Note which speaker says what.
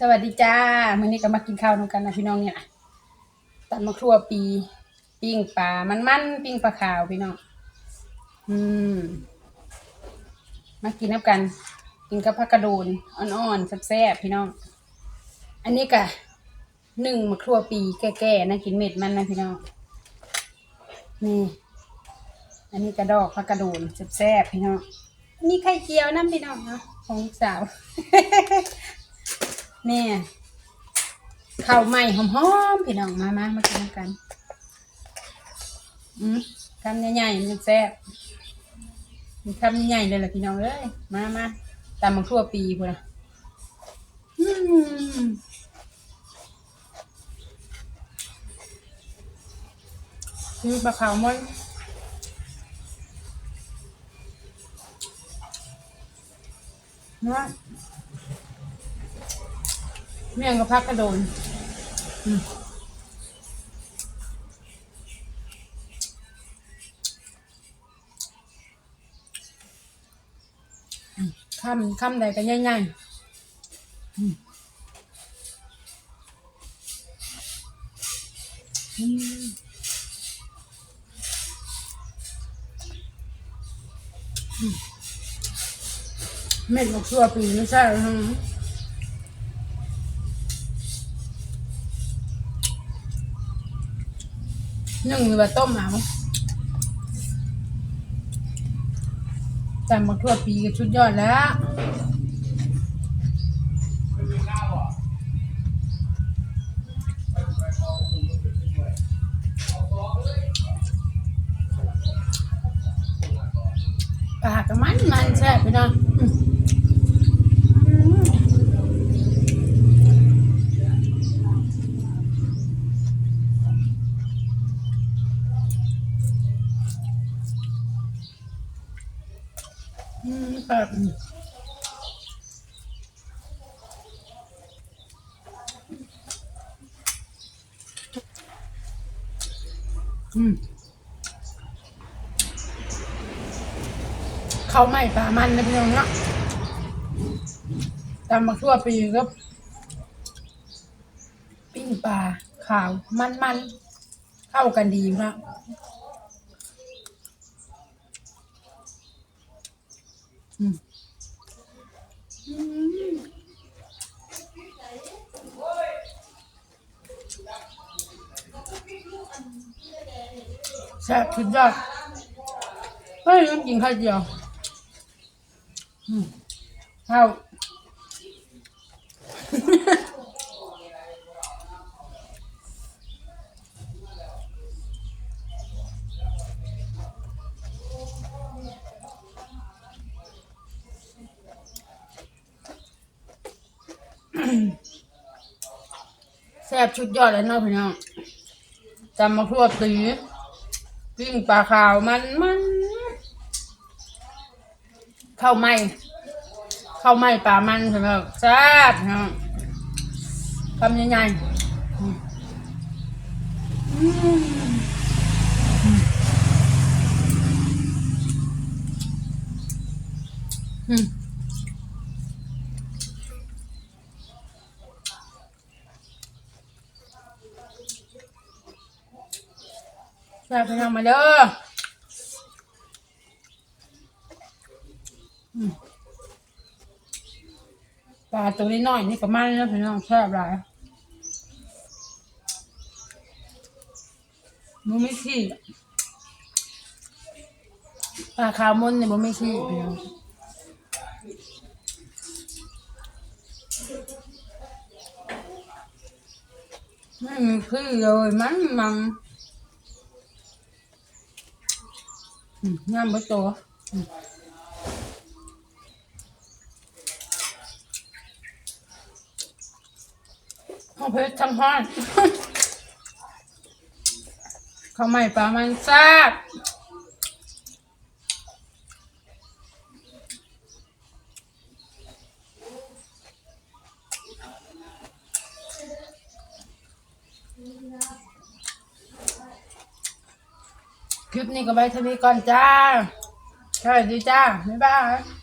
Speaker 1: สวัสดีจ้ามื้อนี้ก็มากินข้าวนำกันนะพี่น้องเนี่ยตัดมะครัวปีปิ้งปลา มันมันปิ้งปลาขาวพี่น้อง อืม มากินน้ำกัน กินกับผักกระโดนอ่อนๆแซ่บๆพี่น้อง อันนี้ก็หนึ่งมะครัวปีแก่ๆนะกินเม็ดมันนะพี่น้อง นี่ อันนี้กระดอกผักกระโดนแซ่บๆพี่น้องอันนี้ไข่เจียวน้ำพี่น้องเนาะของสาว เนี่ยข้าวใหม่หอมๆพี่น้องมามามากินกันอืมคำใหญ่ๆมันแซ่บมีคำใหญ่เลยแหละพี่น้องเอ้ยมามาตามมาทั่วปีพุ่นนะอืมคือปลาขาวมันนะ เมี่ยงกับพักกระโดนคำคำใดก็ง่ายๆเม็ดมะขั่วปีไม่ใช่หรือ นึ่งหรือว่าต้มเอาแต่มาทั่วปีก็ชุดยอดแล้วปลากระมันมันแซ่บไปเนาะอืมอืมอืม แบบเขาวไหม่ปลามันนะพี่น้องเนาะตำมาทั่วปีก็ปิ้งปลาขาวมันมันๆเข้ากันดีมากอืมอืม แซ่บสุดยอดเฮ้ยต้องกินข้าวเดียวข้าว แซ่บชุดยอดเลยเนาะพี่น้องจำมาทั่วตีปิ้งปลาขาวมันมันข้าวไหม้ข้าวไหม้ปลามันใช่ไหมแซ่บน้องคำใหญ่ๆอืมอืมอืม แซ่บพี่น้องมาเด้ออืมปลาตัวนี้น้อยนี่ก็มันนะพี่น้องแซ่บหลายมันไม่ขี้ปลาขาวมนเนี่ยมันไม่ขี้พี่น้องไม่มีขี้เลยมันมัน อืมงามไปตัวอืมเอาเพชรทั้งห้อนข้าวใหม่ปลามันแซ่บ คลิปนี้ก็ไว้เท่านี้ก่อนจ้าสวัสดีจ้าบ๊ายบาย